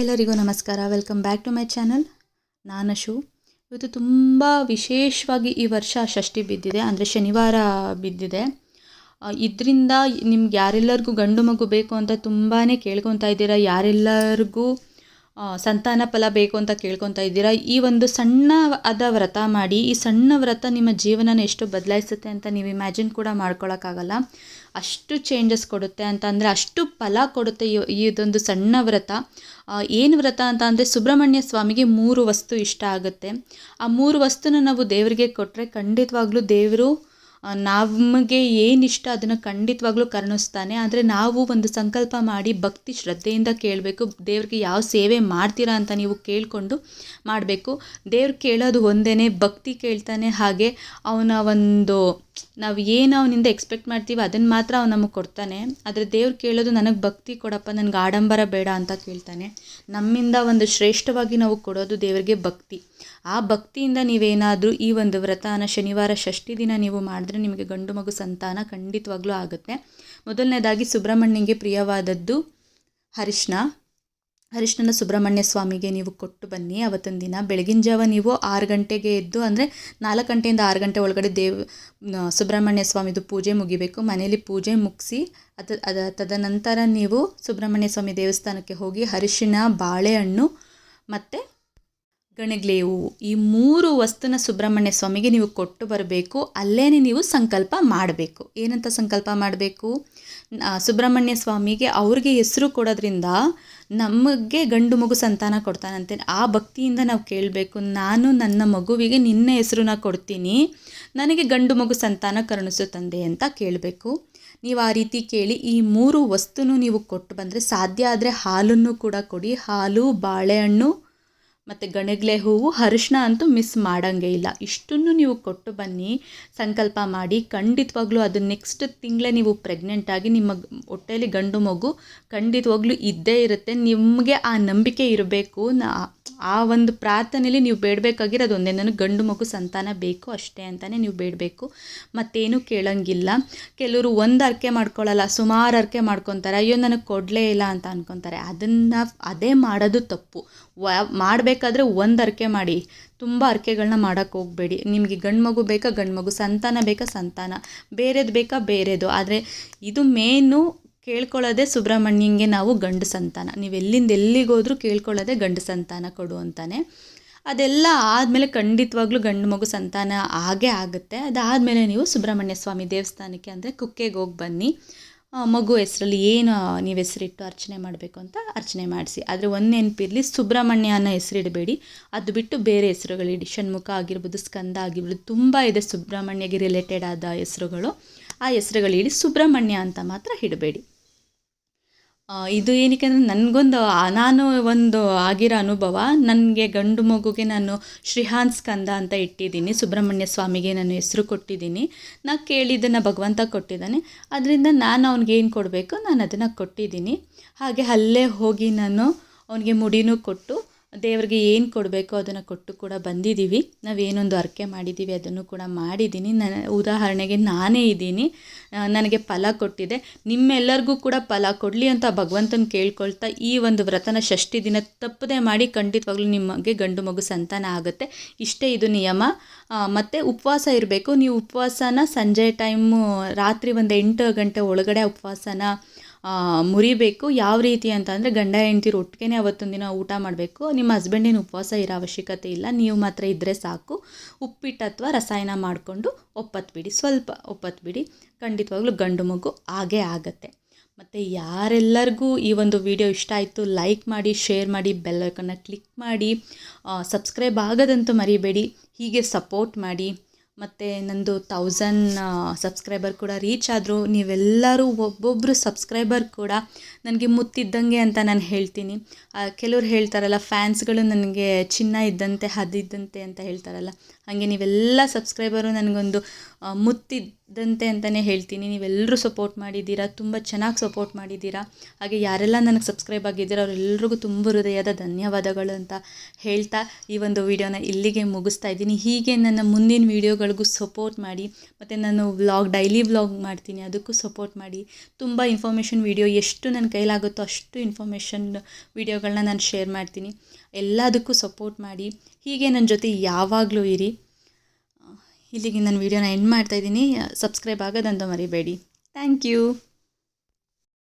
ಎಲ್ಲರಿಗೂ ನಮಸ್ಕಾರ. Welcome back to my channel ನಾನು ಶು ಇವತ್ತು ತುಂಬ ವಿಶೇಷವಾಗಿ ಈ ವರ್ಷ ಷಷ್ಠಿ ಬಿದ್ದಿದೆ. ಅಂದರೆ ಶನಿವಾರ ಬಿದ್ದಿದೆ. ಇದರಿಂದ ನಿಮ್ಗೆ ಯಾರೆಲ್ಲರಿಗೂ ಗಂಡು ಮಗು ಬೇಕು ಅಂತ ತುಂಬಾ ಕೇಳ್ಕೊತಾ ಇದ್ದೀರಾ? ಯಾರೆಲ್ಲರಿಗೂ ಸಂತಾನ ಫಲ ಬೇಕು ಅಂತ ಕೇಳ್ಕೊತಾ ಇದ್ದೀರಾ? ಈ ಒಂದು ಸಣ್ಣ ಆದ ವ್ರತ ಮಾಡಿ, ಈ ಸಣ್ಣ ವ್ರತ ನಿಮ್ಮ ಜೀವನನ ಎಷ್ಟು ಬದಲಾಯಿಸುತ್ತೆ ಅಂತ ನೀವು ಇಮ್ಯಾಜಿನ್ ಕೂಡ ಮಾಡ್ಕೊಳಕ್ಕಾಗಲ್ಲ. ಅಷ್ಟು ಚೇಂಜಸ್ ಕೊಡುತ್ತೆ ಅಂತ ಅಂದರೆ ಅಷ್ಟು ಫಲ ಕೊಡುತ್ತೆ ಈ- ಇದೊಂದು ಸಣ್ಣ ವ್ರತ. ಏನು ವ್ರತ ಅಂತ ಅಂದರೆ ಸುಬ್ರಹ್ಮಣ್ಯ ಸ್ವಾಮಿಗೆ ಮೂರು ವಸ್ತು ಇಷ್ಟ ಆಗುತ್ತೆ. ಆ ಮೂರು ವಸ್ತುನ ನಾವು ದೇವರಿಗೆ ಕೊಟ್ಟರೆ ಖಂಡಿತವಾಗ್ಲೂ ದೇವರು ನಮಗೆ ಇಷ್ಟ ಅದನ್ನು ಖಂಡಿತವಾಗ್ಲೂ ಕರ್ಣಿಸ್ತಾನೆ. ಆದರೆ ನಾವು ಒಂದು ಸಂಕಲ್ಪ ಮಾಡಿ ಭಕ್ತಿ ಶ್ರದ್ಧೆಯಿಂದ ಕೇಳಬೇಕು. ದೇವ್ರಿಗೆ ಯಾವ ಸೇವೆ ಮಾಡ್ತೀರಾ ಅಂತ ನೀವು ಕೇಳಿಕೊಂಡು ಮಾಡಬೇಕು. ದೇವ್ರು ಕೇಳೋದು ಒಂದೇ ಭಕ್ತಿ ಕೇಳ್ತಾನೆ. ಹಾಗೆ ಅವನ ಒಂದು ನಾವು ಏನು ಅವನಿಂದ ಎಕ್ಸ್ಪೆಕ್ಟ್ ಮಾಡ್ತೀವಿ ಅದನ್ನು ಮಾತ್ರ ಅವ್ನು ನಮಗೆ ಕೊಡ್ತಾನೆ. ಆದರೆ ದೇವ್ರು ಕೇಳೋದು ನನಗೆ ಭಕ್ತಿ ಕೊಡಪ್ಪ, ನನಗೆ ಆಡಂಬರ ಬೇಡ ಅಂತ ಕೇಳ್ತಾನೆ. ನಮ್ಮಿಂದ ಒಂದು ಶ್ರೇಷ್ಠವಾಗಿ ನಾವು ಕೊಡೋದು ದೇವರಿಗೆ ಭಕ್ತಿ. ಆ ಭಕ್ತಿಯಿಂದ ನೀವೇನಾದರೂ ಈ ಒಂದು ವ್ರತನ ಶನಿವಾರ ಷಷ್ಠಿ ದಿನ ನೀವು ಮಾಡಿದ್ರೆ ನಿಮಗೆ ಗಂಡು ಮಗು ಸಂತಾನ ಖಂಡಿತವಾಗ್ಲೂ ಆಗುತ್ತೆ. ಮೊದಲನೇದಾಗಿ ಸುಬ್ರಹ್ಮಣ್ಯಂಗೆ ಪ್ರಿಯವಾದದ್ದು ಅರಿಶಿನ ಅರಿಶಿನ ಸುಬ್ರಹ್ಮಣ್ಯ ಸ್ವಾಮಿಗೆ ನೀವು ಕೊಟ್ಟು ಬನ್ನಿ. ಅವತ್ತೊಂದು ದಿನ ಬೆಳಗಿನ ಜಾವ ನೀವು ಆರು ಗಂಟೆಗೆ ಎದ್ದು, ಅಂದರೆ ನಾಲ್ಕು ಗಂಟೆಯಿಂದ ಆರು ಗಂಟೆ ಒಳಗಡೆ ದೇವ್ ಸುಬ್ರಹ್ಮಣ್ಯ ಸ್ವಾಮಿದು ಪೂಜೆ ಮುಗಿಬೇಕು. ಮನೆಯಲ್ಲಿ ಪೂಜೆ ಮುಗಿಸಿ, ಅದ ಅದ, ತದನಂತರ ನೀವು ಸುಬ್ರಹ್ಮಣ್ಯ ಸ್ವಾಮಿ ದೇವಸ್ಥಾನಕ್ಕೆ ಹೋಗಿ ಅರಿಶಿನ ಬಾಳೆಹಣ್ಣು ಮತ್ತು ಗಣಗ್ಲೇವು ಈ ಮೂರು ವಸ್ತುನ ಸುಬ್ರಹ್ಮಣ್ಯ ಸ್ವಾಮಿಗೆ ನೀವು ಕೊಟ್ಟು ಬರಬೇಕು ಅಲ್ಲೇ ನೀವು ಸಂಕಲ್ಪ ಮಾಡಬೇಕು. ಏನಂತ ಸಂಕಲ್ಪ ಮಾಡಬೇಕು? ಸುಬ್ರಹ್ಮಣ್ಯ ಸ್ವಾಮಿಗೆ ಅವ್ರಿಗೆ ಹೆಸರು ಕೊಡೋದ್ರಿಂದ ನಮಗೆ ಗಂಡು ಮಗು ಸಂತಾನ ಕೊಡ್ತಾನಂತೆ. ಆ ಭಕ್ತಿಯಿಂದ ನಾವು ಕೇಳಬೇಕು, ನಾನು ನನ್ನ ಮಗುವಿಗೆ ನಿನ್ನ ಹೆಸರನ್ನ ಕೊಡ್ತೀನಿ, ನನಗೆ ಗಂಡು ಮಗು ಸಂತಾನ ಕರುಣಿಸು ತಂದೆ ಅಂತ ಕೇಳಬೇಕು. ನೀವು ಆ ರೀತಿ ಕೇಳಿ ಈ ಮೂರು ವಸ್ತುನು ನೀವು ಕೊಟ್ಟು ಬಂದರೆ ಸಾಧ್ಯ ಆದರೆ ಹಾಲನ್ನು ಕೂಡ ಕೊಡಿ. ಹಾಲು, ಬಾಳೆಹಣ್ಣು ಮತ್ತು ಗಣಗ್ಲೆ ಹೂವು ಅರಿಶಿನ ಅಂತೂ ಮಿಸ್ ಮಾಡೋಂಗೇ ಇಲ್ಲ. ಇಷ್ಟನ್ನು ನೀವು ಕೊಟ್ಟು ಬನ್ನಿ, ಸಂಕಲ್ಪ ಮಾಡಿ, ಖಂಡಿತವಾಗ್ಲೂ ಅದು ನೆಕ್ಸ್ಟ್ ತಿಂಗಳೇ ನೀವು ಪ್ರೆಗ್ನೆಂಟ್ ಆಗಿ ನಿಮ್ಮ ಹೊಟ್ಟೆಯಲ್ಲಿ ಗಂಡು ಮಗು ಖಂಡಿತವಾಗ್ಲೂ ಇದ್ದೇ ಇರುತ್ತೆ. ನಿಮಗೆ ಆ ನಂಬಿಕೆ ಇರಬೇಕು. ನಾ ಆ ಒಂದು ಪ್ರಾರ್ಥನೆಯಲ್ಲಿ ನೀವು ಬೇಡಬೇಕಾಗಿರೋದು ಒಂದೇ, ನನಗೆ ಗಂಡು ಮಗು ಸಂತಾನ ಬೇಕು ಅಷ್ಟೇ ಅಂತಲೇ ನೀವು ಬೇಡಬೇಕು. ಮತ್ತೇನು ಕೇಳೋಂಗಿಲ್ಲ. ಕೆಲವರು ಒಂದು ಅರ್ಕೆ ಮಾಡ್ಕೊಳ್ಳಲ್ಲ ಸುಮಾರು ಅರ್ಕೆ ಮಾಡ್ಕೊತಾರೆ, ಅಯ್ಯೋ, ನನಗೆ ಕೊಡಲೇ ಇಲ್ಲ ಅಂತ ಅಂದ್ಕೊತಾರೆ ಅದನ್ನು ಅದೇ ಮಾಡೋದು ತಪ್ಪು. ಮಾಡಬೇಕಾದ್ರೆ ಒಂದು ಅರ್ಕೆ ಮಾಡಿ. ತುಂಬ ಅರ್ಕೆಗಳನ್ನ ಮಾಡೋಕ್ಕೆ ಹೋಗಬೇಡಿ. ನಿಮಗೆ ಗಂಡು ಮಗು ಬೇಕಾ ಗಂಡು ಮಗು, ಸಂತಾನ ಬೇಕಾ ಸಂತಾನ. ಬೇರೆದು ಬೇಕಾ ಬೇರೆದು. ಆದರೆ ಇದು ಮೇನು ಕೇಳ್ಕೊಳ್ಳೋದೇ ಸುಬ್ರಹ್ಮಣ್ಯಂಗೆ ನಾವು ಗಂಡು ಸಂತಾನ ನೀವು ಎಲ್ಲಿಂದ ಎಲ್ಲಿಗೋದ್ರೂ ಕೇಳ್ಕೊಳ್ಳೋದೇ ಗಂಡು ಸಂತಾನ ಕೊಡು ಅಂತಾನೆ. ಅದೆಲ್ಲ ಆದಮೇಲೆ ಖಂಡಿತವಾಗ್ಲೂ ಗಂಡು ಮಗು ಸಂತಾನ ಆಗೇ ಆಗುತ್ತೆ. ಅದಾದಮೇಲೆ ನೀವು ಸುಬ್ರಹ್ಮಣ್ಯ ಸ್ವಾಮಿ ದೇವಸ್ಥಾನಕ್ಕೆ ಅಂದರೆ ಕುಕ್ಕೆಗೆ ಹೋಗಿ ಬನ್ನಿ. ಮಗು ಹೆಸರಲ್ಲಿ ಏನು ನೀವು ಹೆಸರಿಟ್ಟು ಅರ್ಚನೆ ಮಾಡಬೇಕು ಅಂತ ಅರ್ಚನೆ ಮಾಡಿಸಿ. ಆದರೆ ಒಂದು ನೆನಪಿರಲಿ, ಸುಬ್ರಹ್ಮಣ್ಯ ಅನ್ನೋ ಹೆಸರಿಡಬೇಡಿ. ಅದು ಬಿಟ್ಟು ಬೇರೆ ಹೆಸರುಗಳಿಡಿ ಷಣ್ಮುಖ ಆಗಿರ್ಬೋದು, ಸ್ಕಂದ ಆಗಿರ್ಬೋದು, ತುಂಬ ಇದೆ ಸುಬ್ರಹ್ಮಣ್ಯಗೆ ರಿಲೇಟೆಡ್ ಆದ ಹೆಸರುಗಳು. ಆ ಹೆಸರುಗಳಿಡಿ ಸುಬ್ರಹ್ಮಣ್ಯ ಅಂತ ಮಾತ್ರ ಇಡಬೇಡಿ. ಇದು ಏನಕ್ಕೆ ಅಂದರೆ ನನಗೊಂದು ನಾನು ಒಂದು ಆಗಿರೋ ಅನುಭವ. ನನಗೆ ಗಂಡು ಮಗುಗೆ ನಾನು ಶ್ರೀಹಾನ್ ಸ್ಕಂದ ಅಂತ ಇಟ್ಟಿದ್ದೀನಿ. ಸುಬ್ರಹ್ಮಣ್ಯ ಸ್ವಾಮಿಗೆ ನಾನು ಹೆಸರು ಕೊಟ್ಟಿದ್ದೀನಿ. ನಾ ಕೇಳಿದ್ದನ್ನು ಭಗವಂತ ಕೊಟ್ಟಿದ್ದಾನೆ. ಅದರಿಂದ ನಾನು ಅವ್ನಿಗೆ ಏನು ಕೊಡಬೇಕು? ನಾನು ಅದನ್ನು ಕೊಟ್ಟಿದ್ದೀನಿ. ಹಾಗೆ ಅಲ್ಲೇ ಹೋಗಿ ನಾನು ಅವನಿಗೆ ಮುಡಿನೂ ಕೊಟ್ಟು ದೇವರಿಗೆ ಏನು ಕೊಡಬೇಕು ಅದನ್ನು ಕೊಟ್ಟು ಕೂಡ ಬಂದಿದ್ದೀವಿ ನಾವೇನೊಂದು ಅರ್ಕೆ ಮಾಡಿದ್ದೀವಿ ಅದನ್ನು ಕೂಡ ಮಾಡಿದ್ದೀನಿ ನನ್ನ ಉದಾಹರಣೆಗೆ ನಾನೇ ಇದ್ದೀನಿ. ನನಗೆ ಫಲ ಕೊಟ್ಟಿದೆ. ನಿಮ್ಮೆಲ್ಲರಿಗೂ ಕೂಡ ಫಲ ಕೊಡಲಿ ಅಂತ ಭಗವಂತನ ಕೇಳ್ಕೊಳ್ತಾ ಈ ಒಂದು ವ್ರತನ ಷಷ್ಠಿ ದಿನ ತಪ್ಪದೆ ಮಾಡಿ ಖಂಡಿತವಾಗ್ಲೂ ನಿಮಗೆ ಗಂಡು ಮಗು ಸಂತಾನ ಆಗುತ್ತೆ. ಇಷ್ಟೇ ಇದು ನಿಯಮ. ಮತ್ತು ಉಪವಾಸ ಇರಬೇಕು. ನೀವು ಉಪವಾಸನ ಸಂಜೆ ಟೈಮು ರಾತ್ರಿ ಒಂದು ಎಂಟು ಗಂಟೆ ಒಳಗಡೆ ಉಪವಾಸನ ಮುರಿಬೇಕು. ಯಾವ ರೀತಿ ಅಂತ ಅಂದರೆ ಗಂಡ ಹೆಂಡ್ತಿರು ಒಟ್ಟಿಗೆ ಅವತ್ತೊಂದು ದಿನ ಊಟ ಮಾಡಬೇಕು. ನಿಮ್ಮ ಹಸ್ಬೆಂಡಿನ ಉಪವಾಸ ಇರೋ ಅವಶ್ಯಕತೆ ಇಲ್ಲ. ನೀವು ಮಾತ್ರ ಇದ್ದರೆ ಸಾಕು. ಉಪ್ಪಿಟ್ಟು ಅಥವಾ ರಸಾಯನ ಮಾಡಿಕೊಂಡು ಒಪ್ಪತ್ಬಿಡಿ ಸ್ವಲ್ಪ ಒಪ್ಪತ್ಬಿಡಿ ಖಂಡಿತವಾಗ್ಲೂ ಗಂಡು ಮಗು ಆಗೇ ಆಗತ್ತೆ. ಮತ್ತು ಯಾರೆಲ್ಲರಿಗೂ ಈ ಒಂದು ವಿಡಿಯೋ ಇಷ್ಟ ಆಯಿತು ಲೈಕ್ ಮಾಡಿ, ಶೇರ್ ಮಾಡಿ, ಬೆಲ್ ಐಕನ್ನ ಕ್ಲಿಕ್ ಮಾಡಿ ಸಬ್ಸ್ಕ್ರೈಬ್ ಆಗೋದಂತೂ ಮರಿಬೇಡಿ. ಹೀಗೆ ಸಪೋರ್ಟ್ ಮಾಡಿ. ಮತ್ತು ನಂದು ತೌಸಂಡ್ ಸಬ್ಸ್ಕ್ರೈಬರ್ ಕೂಡ ರೀಚ್ ಆದರೂ ನೀವೆಲ್ಲರೂ ಒಬ್ಬೊಬ್ಬರು ಸಬ್ಸ್ಕ್ರೈಬರ್ ಕೂಡ ನನಗೆ ಮುತ್ತಿದ್ದಂಗೆ ಅಂತ ನಾನು ಹೇಳ್ತೀನಿ. ಕೆಲವ್ರು ಹೇಳ್ತಾರಲ್ಲ ಫ್ಯಾನ್ಸ್ಗಳು ನನಗೆ ಚಿನ್ನ ಇದ್ದಂತೆ ಹದಿದ್ದಂತೆ ಅಂತ ಹೇಳ್ತಾರಲ್ಲ. ಹಾಗೆ ನೀವೆಲ್ಲ ಸಬ್ಸ್ಕ್ರೈಬರು ನನಗೊಂದು ಆ, ಮುತ್ತಿದ್ದಂತೆ ಅಂತಲೇ ಹೇಳ್ತೀನಿ. ನೀವೆಲ್ಲರೂ ಸಪೋರ್ಟ್ ಮಾಡಿದ್ದೀರಾ, ತುಂಬ ಚೆನ್ನಾಗಿ ಸಪೋರ್ಟ್ ಮಾಡಿದ್ದೀರಾ. ಹಾಗೆ ಯಾರೆಲ್ಲ ನನಗೆ ಸಬ್ಸ್ಕ್ರೈಬ್ ಆಗಿದ್ದೀರಾ ಅವರೆಲ್ಲರಿಗೂ ತುಂಬ ಹೃದಯದ ಧನ್ಯವಾದಗಳು ಅಂತ ಹೇಳ್ತಾ ಈ ಒಂದು ವಿಡಿಯೋನ ಇಲ್ಲಿಗೆ ಮುಗಿಸ್ತಾ ಇದ್ದೀನಿ. ಹೀಗೆ ನನ್ನ ಮುಂದಿನ ವೀಡಿಯೋಗಳಿಗೂ ಸಪೋರ್ಟ್ ಮಾಡಿ, ಮತ್ತು ನಾನು ವ್ಲಾಗ್ ಡೈಲಿ ವ್ಲಾಗ್ ಮಾಡ್ತೀನಿ. ಅದಕ್ಕೂ ಸಪೋರ್ಟ್ ಮಾಡಿ, ತುಂಬ ಇನ್ಫಾರ್ಮೇಷನ್ ವೀಡಿಯೋ ಎಷ್ಟು ನನ್ನ ಕೈಲಾಗುತ್ತೋ ಅಷ್ಟು ಇನ್ಫಾರ್ಮೇಷನ್ ವೀಡಿಯೋಗಳನ್ನ ನಾನು ಶೇರ್ ಮಾಡ್ತೀನಿ. ಎಲ್ಲದಕ್ಕೂ ಸಪೋರ್ಟ್ ಮಾಡಿ. ಹೀಗೆ ನನ್ನ ಜೊತೆ ಯಾವಾಗಲೂ ಇರಿ. ಇಲ್ಲಿಗೆ ನಾನು ವೀಡಿಯೋನ ಎಂಡ್ ಮಾಡ್ತಾಯಿದ್ದೀನಿ ಸಬ್ಸ್ಕ್ರೈಬ್ ಆಗೋದಂತ ಮರಿಬೇಡಿ. Thank you